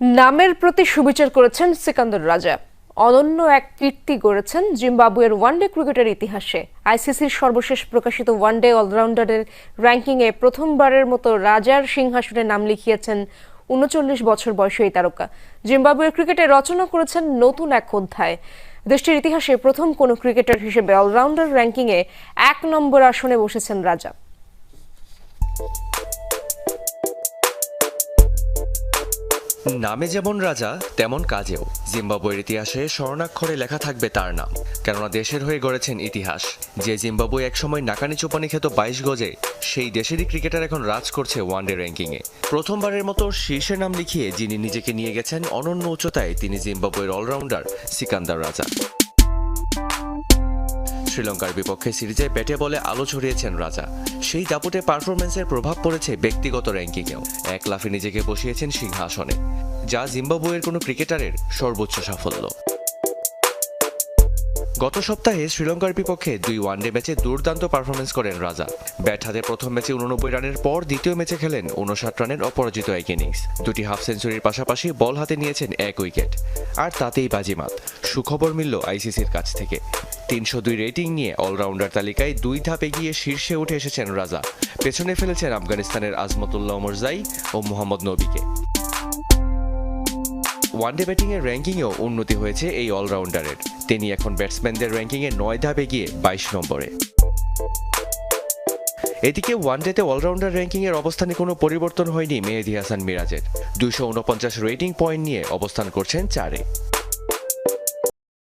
নামের প্রতি সুবিচার করেছেন সিকান্দর রাজা। অনন্য এক কীর্তি গড়েছেন জিম্বাবুয়ের ওয়ানডে ক্রিকেটের ইতিহাসে। আইসিসির সর্বশেষ প্রকাশিত ওয়ানডে অলরাউন্ডারের র্যাঙ্কিংয়ে প্রথমবারের মতো রাজার সিংহাসনে নাম লিখিয়েছেন উনচল্লিশ বছর বয়সী এই তারকা। জিম্বাবুয়ের ক্রিকেটে রচনা করেছেন নতুন এক অধ্যায়। দেশটির ইতিহাসে প্রথম কোনো ক্রিকেটার হিসেবে অলরাউন্ডার র্যাঙ্কিংয়ে এক নম্বর আসনে বসেছেন রাজা। নামে যেমন রাজা, তেমন কাজেও। জিম্বাবুয়ের ইতিহাসে স্বর্ণাক্ষরে লেখা থাকবে তার নাম। কেননা দেশের হয়ে গড়েছেন ইতিহাস। যে জিম্বাবুয়ে একসময় নাকানি চোপানি খেত বাইশ গজে, সেই দেশেরই ক্রিকেটার এখন রাজ করছে ওয়ানডে র্যাঙ্কিংয়ে। প্রথমবারের মতো শীর্ষে নাম লিখিয়ে যিনি নিজেকে নিয়ে গেছেন অনন্য উচ্চতায়, তিনি জিম্বাবুয়ের অলরাউন্ডার সিকান্দার রাজা। শ্রীলঙ্কার বিপক্ষে সিরিজে ব্যাটে বলে আলো ছড়িয়েছেন রাজা। সেই দাপুটে পারফরমেন্সের প্রভাব পড়েছে ব্যক্তিগত র্যাঙ্কিংয়েও। এক লাফে নিজেকে বসিয়েছেন সিংহাসনে, যা জিম্বাবুয়ের কোনো ক্রিকেটারের সর্বোচ্চ সাফল্য। গত সপ্তাহে শ্রীলঙ্কার বিপক্ষে দুই ওয়ানডে ম্যাচে দুর্দান্ত পারফরমেন্স করেন রাজা। ব্যাট হাতে প্রথম ম্যাচে উননব্বই রানের পর দ্বিতীয় ম্যাচে খেলেন উনষাট রানের অপরাজিত এক ইনিংস। দুটি হাফ সেঞ্চুরির পাশাপাশি বল হাতে নিয়েছেন এক উইকেট। আর তাতেই বাজিমাত। সুখবর মিলল আইসিসির কাছ থেকে। তিনশো দুই রেটিং নিয়ে অলরাউন্ডার তালিকায় দুই ধাপ এগিয়ে শীর্ষে উঠে এসেছেন রাজা। পেছনে ফেলেছেন আফগানিস্তানের আজমতুল্লাহ ওমরজাই ও মোহাম্মদ নবীকে। ওয়ানডে ব্যাটিংয়ের র্যাঙ্কিংয়েও উন্নতি হয়েছে এই অলরাউন্ডারের। তিনি এখন ব্যাটসম্যানদের র্যাঙ্কিংয়ে নয় ধাপে গিয়ে বাইশ নম্বরে। এদিকে ওয়ানডেতে অলরাউন্ডার র্যাঙ্কিংয়ের অবস্থানে কোনো পরিবর্তন হয়নি মেহেদি হাসান মিরাজের। দুশো উনপঞ্চাশ রেটিং পয়েন্ট নিয়ে অবস্থান করছেন চারে।